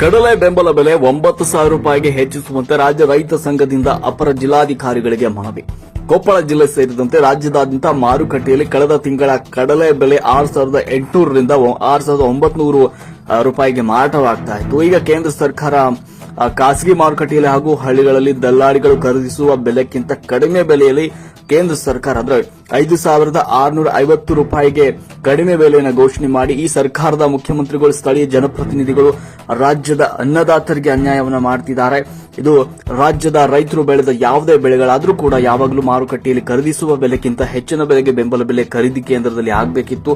ಕಡಲೆ ಬೆಂಬಲ ಬೆಲೆ ಒಂಬತ್ತು ಸಾವಿರ ರೂಪಾಯಿಗೆ ಹೆಚ್ಚಿಸುವಂತೆ ರಾಜ್ಯ ರೈತ ಸಂಘದಿಂದ ಅಪರ ಜಿಲ್ಲಾಧಿಕಾರಿಗಳಿಗೆ ಮನವಿ. ಕೊಪ್ಪಳ ಜಿಲ್ಲೆ ಸೇರಿದಂತೆ ರಾಜ್ಯದಾದ್ಯಂತ ಮಾರುಕಟ್ಟೆಯಲ್ಲಿ ಕಳೆದ ತಿಂಗಳ ಕಡಲೆ ಬೆಲೆ ಆರು ಸಾವಿರದ ಎಂಟುನೂರರಿಂದ ಆರು ಸಾವಿರದ ಒಂಬತ್ನೂರು ರೂಪಾಯಿಗೆ ಮಾರಾಟವಾಗ್ತಾ ಇತ್ತು. ಈಗ ಕೇಂದ್ರ ಸರ್ಕಾರ ಖಾಸಗಿ ಮಾರುಕಟ್ಟೆಯಲ್ಲಿ ಹಾಗೂ ಹಳ್ಳಿಗಳಲ್ಲಿ ದಲ್ಲಾಳಿಗಳು ಖರೀದಿಸುವ ಬೆಲೆಕ್ಕಿಂತ ಕಡಿಮೆ ಬೆಲೆಯಲ್ಲಿ ಕೇಂದ್ರ ಸರ್ಕಾರ ಅಂದ್ರೆ ಐದು ಸಾವಿರದ ಆರುನೂರ ಐವತ್ತು ರೂಪಾಯಿಗೆ ಕಡಿಮೆ ಬೆಲೆಯನ್ನು ಘೋಷಣೆ ಮಾಡಿ ಈ ಸರ್ಕಾರದ ಮುಖ್ಯಮಂತ್ರಿಗಳು, ಸ್ಥಳೀಯ ಜನಪ್ರತಿನಿಧಿಗಳು ರಾಜ್ಯದ ಅನ್ನದಾತರಿಗೆ ಅನ್ಯಾಯವನ್ನು ಮಾಡ್ತಿದ್ದಾರೆ. ಇದು ರಾಜ್ಯದ ರೈತರು ಬೆಳೆದ ಯಾವುದೇ ಬೆಳೆಗಳಾದರೂ ಕೂಡ ಯಾವಾಗಲೂ ಮಾರುಕಟ್ಟೆಯಲ್ಲಿ ಖರೀದಿಸುವ ಬೆಲೆಗಿಂತ ಹೆಚ್ಚಿನ ಬೆಲೆಗೆ ಬೆಂಬಲ ಬೆಲೆ ಖರೀದಿ ಕೇಂದ್ರದಲ್ಲಿ ಆಗಬೇಕಿತ್ತು.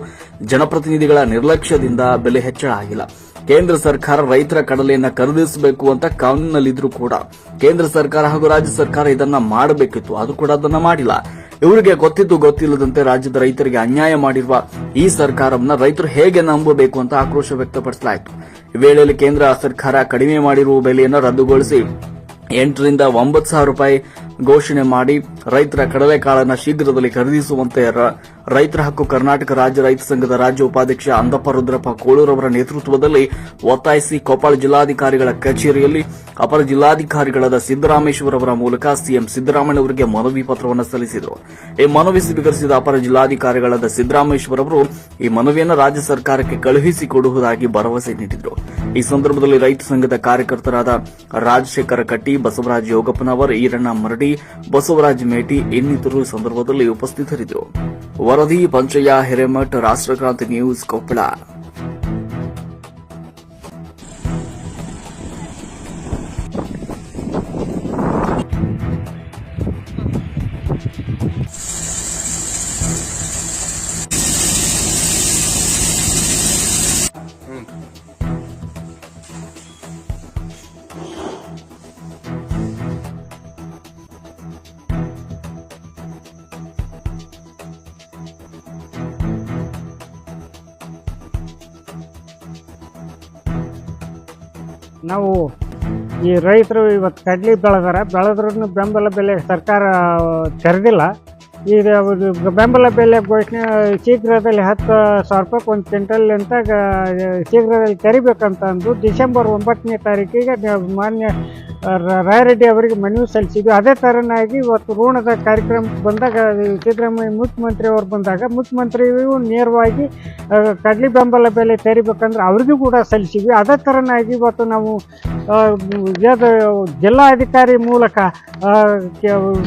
ಜನಪ್ರತಿನಿಧಿಗಳ ನಿರ್ಲಕ್ಷ್ಯದಿಂದ ಬೆಲೆ ಹೆಚ್ಚಳ ಆಗಿಲ್ಲ. ಕೇಂದ್ರ ಸರ್ಕಾರ ರೈತರ ಕಡಲೆಯನ್ನ ಖರೀದಿಸಬೇಕು ಅಂತ ಕಾನೂನಿನಲ್ಲಿದ್ರು ಕೂಡ ಕೇಂದ್ರ ಸರ್ಕಾರ ಹಾಗೂ ರಾಜ್ಯ ಸರ್ಕಾರ ಇದನ್ನ ಮಾಡಬೇಕಿತ್ತು. ಅದು ಕೂಡ ಅದನ್ನ ಮಾಡಿಲ್ಲ. ಇವರಿಗೆ ಗೊತ್ತಿದ್ದು ಗೊತ್ತಿಲ್ಲದಂತೆ ರಾಜ್ಯದ ರೈತರಿಗೆ ಅನ್ಯಾಯ ಮಾಡಿರುವ ಈ ಸರ್ಕಾರವನ್ನ ರೈತರು ಹೇಗೆ ನಂಬಬೇಕು ಅಂತ ಆಕ್ರೋಶ ವ್ಯಕ್ತಪಡಿಸಲಾಯಿತು. ಈ ವೇಳೆಯಲ್ಲಿ ಕೇಂದ್ರ ಸರ್ಕಾರ ಕಡಿಮೆ ಮಾಡಿರುವ ಬೆಲೆಯನ್ನು ರದ್ದುಗೊಳಿಸಿ ಎಂಟರಿಂದ ಒಂಬತ್ತು ಸಾವಿರ ರೂಪಾಯಿ ಘೋಷಣೆ ಮಾಡಿ ರೈತರ ಕಡಲೆಕಾಳನ್ನ ಶೀಘ್ರದಲ್ಲಿ ಖರೀದಿಸುವಂತೆ ರೈತರ ಹಕ್ಕು ಕರ್ನಾಟಕ ರಾಜ್ಯ ರೈತ ಸಂಘದ ರಾಜ್ಯ ಉಪಾಧ್ಯಕ್ಷ ಅಂದಪ್ಪ ರುದ್ರಪ್ಪ ಕೋಳೂರವರ ನೇತೃತ್ವದಲ್ಲಿ ಒತ್ತಾಯಿಸಿ ಕೊಪ್ಪಳ ಜಿಲ್ಲಾಧಿಕಾರಿಗಳ ಕಚೇರಿಯಲ್ಲಿ ಅಪರ ಜಿಲ್ಲಾಧಿಕಾರಿಗಳಾದ ಸಿದ್ದರಾಮೇಶ್ವರ ಅವರ ಮೂಲಕ ಸಿಎಂ ಸಿದ್ದರಾಮಯ್ಯ ಅವರಿಗೆ ಮನವಿ ಪತ್ರವನ್ನು ಸಲ್ಲಿಸಿದರು. ಈ ಮನವಿ ಸ್ವೀಕರಿಸಿದ ಅಪರ ಜಿಲ್ಲಾಧಿಕಾರಿಗಳಾದ ಸಿದ್ದರಾಮೇಶ್ವರ ಅವರು ಈ ಮನವಿಯನ್ನು ರಾಜ್ಯ ಸರ್ಕಾರಕ್ಕೆ ಕಳುಹಿಸಿಕೊಡುವುದಾಗಿ ಭರವಸೆ ನೀಡಿದರು. ಈ ಸಂದರ್ಭದಲ್ಲಿ ರೈತ ಸಂಘದ ಕಾರ್ಯಕರ್ತರಾದ ರಾಜಶೇಖರ ಕಟ್ಟಿ, ಬಸವರಾಜ್ ಯೋಗಪ್ಪನವರ್, ಈರಣ್ಣ ಮರಡಿ, ಬಸವರಾಜ್ ಮೇಟಿ ಇನ್ನಿತರರು ಈ ಸಂದರ್ಭದಲ್ಲಿ ಉಪಸ್ಥಿತರಿದ್ದರು. ವರದಿ, ಪಂಚಯ್ಯ, ಹಿರೇಮಠ್, ರಾಷ್ಟ್ರಕ್ರಾಂತಿ ನ್ಯೂಸ್ ಕೊಪ್ಪಳ. ನಾವು ಈ ರೈತರು ಇವತ್ತು ಕಡ್ಲಿ ಬೆಳೆದಾರೆ. ಬೆಳೆದ್ರೂ ಬೆಂಬಲ ಬೆಲೆ ಸರ್ಕಾರ ತೆರೆದಿಲ್ಲ. ಈಗ ಬೆಂಬಲ ಬೆಲೆ ಘೋಷಣೆ, ಶೀಘ್ರದಲ್ಲಿ ಹತ್ತು ಸಾವಿರ ರೂಪಾಯಿ ಒಂದು ಕ್ವಿಂಟಲ್ ಅಂತ ಶೀಘ್ರದಲ್ಲಿ ತೆರಿಬೇಕಂತ ಅಂದು ಡಿಸೆಂಬರ್ ಒಂಬತ್ತನೇ ತಾರೀಕಿಗೆ ಮಾನ್ಯ ರಾಯರೆಡ್ಡಿ ಅವರಿಗೆ ಮನವಿ ಸಲ್ಲಿಸಿದ್ವಿ. ಅದೇ ಥರನಾಗಿ ಇವತ್ತು ಋಣದ ಕಾರ್ಯಕ್ರಮ ಬಂದಾಗ, ಸಿದ್ದರಾಮಯ್ಯ ಮುಖ್ಯಮಂತ್ರಿ ಅವರು ಬಂದಾಗ, ಮುಖ್ಯಮಂತ್ರಿಯು ನೇರವಾಗಿ ಕಡ್ಲಿ ಬೆಂಬಲ ಬೆಲೆ ತೆರಿಬೇಕಂದ್ರೆ ಅವ್ರಿಗೂ ಕೂಡ ಸಲ್ಲಿಸಿದ್ವಿ. ಅದೇ ಥರನಾಗಿ ಇವತ್ತು ನಾವು ಜಿಲ್ಲಾ ಅಧಿಕಾರಿ ಮೂಲಕ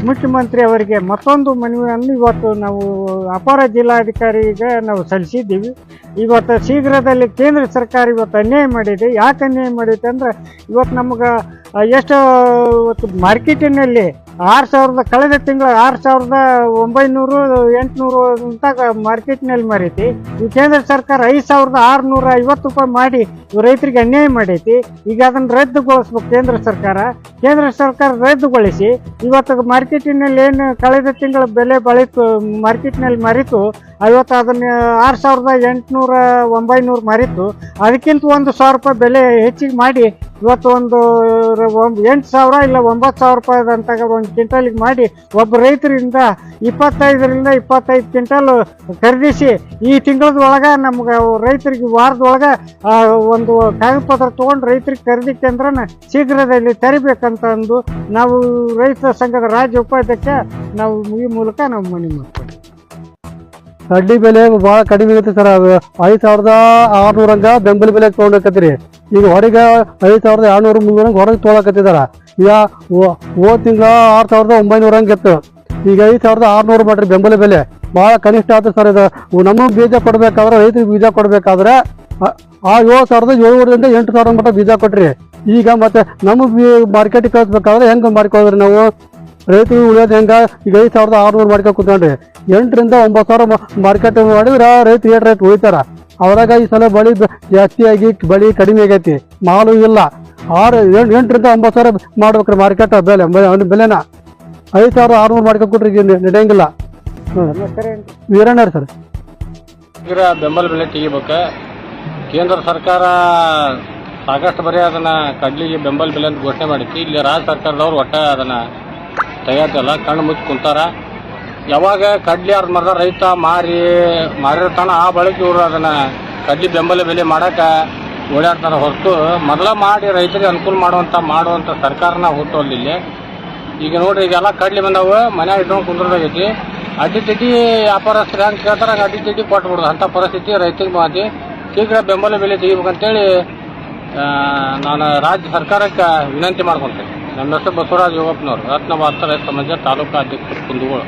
ಮುಖ್ಯಮಂತ್ರಿ ಅವರಿಗೆ ಮತ್ತೊಂದು ಮನವಿಯನ್ನು ಇವತ್ತು ನಾವು ಅಪಾರ ಜಿಲ್ಲಾಧಿಕಾರಿಗೆ ನಾವು ಸಲ್ಲಿಸಿದ್ದೀವಿ. ಇವತ್ತು ಶೀಘ್ರದಲ್ಲಿ ಕೇಂದ್ರ ಸರ್ಕಾರ ಇವತ್ತು ಅನ್ಯಾಯ ಮಾಡಿದೆ. ಯಾಕೆ ಅನ್ಯಾಯ ಮಾಡಿದೆ ಅಂದರೆ, ಇವತ್ತು ನಮ್ಗೆ ಎಷ್ಟು ಮಾರ್ಕೆಟಿನಲ್ಲಿ ಆರು ಸಾವಿರದ, ಕಳೆದ ತಿಂಗಳ ಆರು ಸಾವಿರದ ಒಂಬೈನೂರು, ಎಂಟುನೂರು ಅಂತ ಮಾರ್ಕೆಟ್ನಲ್ಲಿ ಮಾರೈತಿ. ಈ ಕೇಂದ್ರ ಸರ್ಕಾರ ಐದು ಸಾವಿರದ ಆರುನೂರ ಐವತ್ತು ರೂಪಾಯಿ ಮಾಡಿ ರೈತರಿಗೆ ಅನ್ಯಾಯ ಮಾಡೈತಿ. ಈಗ ಅದನ್ನು ರದ್ದುಗೊಳಿಸ್ಬೇಕು ಕೇಂದ್ರ ಸರ್ಕಾರ. ಕೇಂದ್ರ ಸರ್ಕಾರ ರದ್ದುಗೊಳಿಸಿ ಇವತ್ತು ಮಾರ್ಕೆಟಿನಲ್ಲಿ ಏನು ಕಳೆದ ತಿಂಗಳ ಬೆಲೆ ಬಳಿತು, ಮಾರ್ಕೆಟ್ನಲ್ಲಿ ಮಾರಿತು ಐವತ್ತು ಅದನ್ನ ಆರು ಸಾವಿರದ ಎಂಟುನೂರ ಒಂಬೈನೂರು ಮಾರಿತ್ತು. ಅದಕ್ಕಿಂತ ಒಂದು ಸಾವಿರ ರೂಪಾಯಿ ಬೆಲೆ ಹೆಚ್ಚಿಗೆ ಮಾಡಿ ಇವತ್ತು ಒಂದು ಎಂಟು ಸಾವಿರ ಇಲ್ಲ ಒಂಬತ್ತು ಸಾವಿರ ರೂಪಾಯಿದಂತಾಗ ಒಂದು ಕ್ವಿಂಟಲಿಗೆ ಮಾಡಿ ಒಬ್ಬ ರೈತರಿಂದ ಇಪ್ಪತ್ತೈದರಿಂದ ಇಪ್ಪತ್ತೈದು ಕ್ವಿಂಟಲ್ ಖರೀದಿಸಿ ಈ ತಿಂಗಳದೊಳಗೆ ನಮ್ಗೆ ರೈತರಿಗೆ ವಾರದೊಳಗೆ ಒಂದು ಕಾಗದ ಪತ್ರ ತೊಗೊಂಡು ರೈತರಿಗೆ ಖರೀದಿ ಕೇಂದ್ರನ ಶೀಘ್ರದಲ್ಲಿ ತೆರಿಬೇಕಂತ ಅಂದು ನಾವು ರೈತ ಸಂಘದ ರಾಜ್ಯ ಉಪಾಧ್ಯಕ್ಷ ನಾವು ಈ ಮೂಲಕ ನಾವು ಮನೆ ಮಾಡ್ತೀವಿ. ಕಡ್ಲಿ ಬೆಲೆ ಭಾಳ ಕಡಿಮೆ ಐತಿ ಸರ್. ಐದು ಸಾವಿರದ ಆರ್ನೂರಂಗ ಬೆಂಬಲ ಬೆಲೆ ತೊಗೊಂಡಕತ್ತೀರಿ ಈಗ ಹೊರಗೆ ಐದು ಸಾವಿರದ ಏಳ್ನೂರು ಮುನ್ನೂರ ಹೊರಗೆ ತೊಗೊಳಕತ್ತಿದಾರ. ಈಗ ಓ ತಿಂಗಳ ಆರು ಸಾವಿರದ ಒಂಬೈನೂರ ಹಂಗೆ ಇತ್ತು. ಈಗ ಐದು ಸಾವಿರದ ಆರುನೂರು ಮಾಡ್ರಿ ಬೆಂಬಲ ಬೆಲೆ. ಭಾಳ ಕನಿಷ್ಠ ಆಯ್ತು ಸರ್ ಇದು. ನಮಗೆ ಬೀಜ ಕೊಡಬೇಕಾದ್ರೆ, ರೈತರಿಗೆ ಬೀಜ ಕೊಡಬೇಕಾದ್ರೆ, ಆ- ಏಳು ಸಾವಿರದ ಏಳುವರೆಯಿಂದ ಎಂಟು ಸಾವಿರ ಮಟ್ಟ ಬೀಜ ಕೊಟ್ರಿ. ಈಗ ಮತ್ತೆ ನಮಗೆ ಮಾರ್ಕೆಟಿಗೆ ಕಳಿಸ್ಬೇಕಾದ್ರೆ ಹೆಂಗೆ ಮಾಡ್ಕೊಳ್ರಿ ನಾವು? ರೈತರು ಉಳಿಯೋದು ಹೆಂಗೆ? ಈಗ ಐದು ಸಾವಿರದ ಆರುನೂರು ಮಾರ್ಕೆಟ್ ಕುತ್ಕೊಂಡ್ರಿ. ಎಂಟರಿಂದ ಒಂಬತ್ತು ಸಾವಿರ ಮಾರ್ಕೆಟ್ ಮಾಡಿದ್ರೆ ರೈತ ಏಟ್ ರೇಟ್ ಉಳಿತಾರ? ಅದ್ರಾಗ ಈ ಸಲ ಬಳಿ ಜಾಸ್ತಿಯಾಗಿ ಬಳಿ ಕಡಿಮೆ ಆಗೈತಿ. ಮಾಲು ಇಲ್ಲ. ಆರು ಎಂಟು ಎಂಟರಿಂದ ಒಂಬತ್ತು ಸಾವಿರ ಮಾಡ್ಬೇಕ್ರಿ ಮಾರ್ಕೆಟ್ ಬೆಲೆ ಬೆಲೆನ. ಐದು ಸಾವಿರದ ಆರುನೂರು ಮಾರ್ಕೆಟ್ ಕೊಟ್ರಿ ಈಗ ನಡೆಯಂಗಿಲ್ಲ. ವೀರಣ್ಣ ಸರ್. ಶೀಘ್ರ ಬೆಂಬಲ ಬೆಲೆ ತೆಗಿಬೇಕು. ಕೇಂದ್ರ ಸರ್ಕಾರ ಸಾಕಷ್ಟು ಬರೀ ಅದನ್ನ ಕಡ್ಲಿಗೆ ಬೆಂಬಲ ಬೆಲೆ ಅಂತ ಘೋಷಣೆ ಮಾಡಿತ್ತು. ಇಲ್ಲಿ ರಾಜ್ಯ ಸರ್ಕಾರದವ್ರು ಒಟ್ಟ ಅದನ್ನ ತೆಗಿಯೋದಿಲ್ಲ ಕಣ್ಣು ಮುಚ್ಚಿ ಕುಂತಾರ. ಯಾವಾಗ ಕಡ್ಲಿ ಅರ್ಧ ಮರ್ದ ರೈತ ಮಾರಿ ಮಾರಿರ್ತಾನ ಆ ಬಳಿಕ ಇವರು ಅದನ್ನ ಕಡ್ಲಿ ಬೆಂಬಲ ಬೆಲೆ ಮಾಡಕ ಓಡಾಡ್ತಾರೆ ಹೊರತು ಮೊದಲ ಮಾಡಿ ರೈತರಿಗೆ ಅನುಕೂಲ ಮಾಡುವಂಥ ಮಾಡುವಂಥ ಸರ್ಕಾರನ ಹುಟ್ಟೋದಿಲ್ಲ ಈಗ ನೋಡ್ರಿ, ಈಗೆಲ್ಲ ಕಡ್ಲಿ ಬಂದಾವು, ಮನ್ಯಾಗ ಇಟ್ಕೊಂಡು ಕುಂದ್ರದಾಗೈತಿ. ಅಡ್ಡಿ ತಿಡ್ಡಿ ವ್ಯಾಪಾರಸ್ಥರು ಹೆಂಗೆ ಕೇಳ್ತಾರೆ, ಹಂಗೆ ಅಡ್ಡಿ ತಿಡ್ಡಿ ಕೊಟ್ಬಿಡೋದು. ಅಂಥ ಪರಿಸ್ಥಿತಿ ರೈತರಿಗೆ ಮಾತಿ ಶೀಘ್ರ ಬೆಂಬಲ ಬೆಲೆ ತೆಗಿಬೇಕಂತೇಳಿ ನಾನು ರಾಜ್ಯ ಸರ್ಕಾರಕ್ಕೆ ವಿನಂತಿ ಮಾಡ್ಕೊಂತೀನಿ. ನಮ್ಮ ಹೆಸರು ಬಸವರಾಜ್ ಯೋಗಪ್ಪನವರು. ರತ್ನ ವಾರ್ತಾ ರೈತ ಸಮಾಜ ತಾಲೂಕಾ ಅಧ್ಯಕ್ಷರು ಕುಂದಗೋಳು.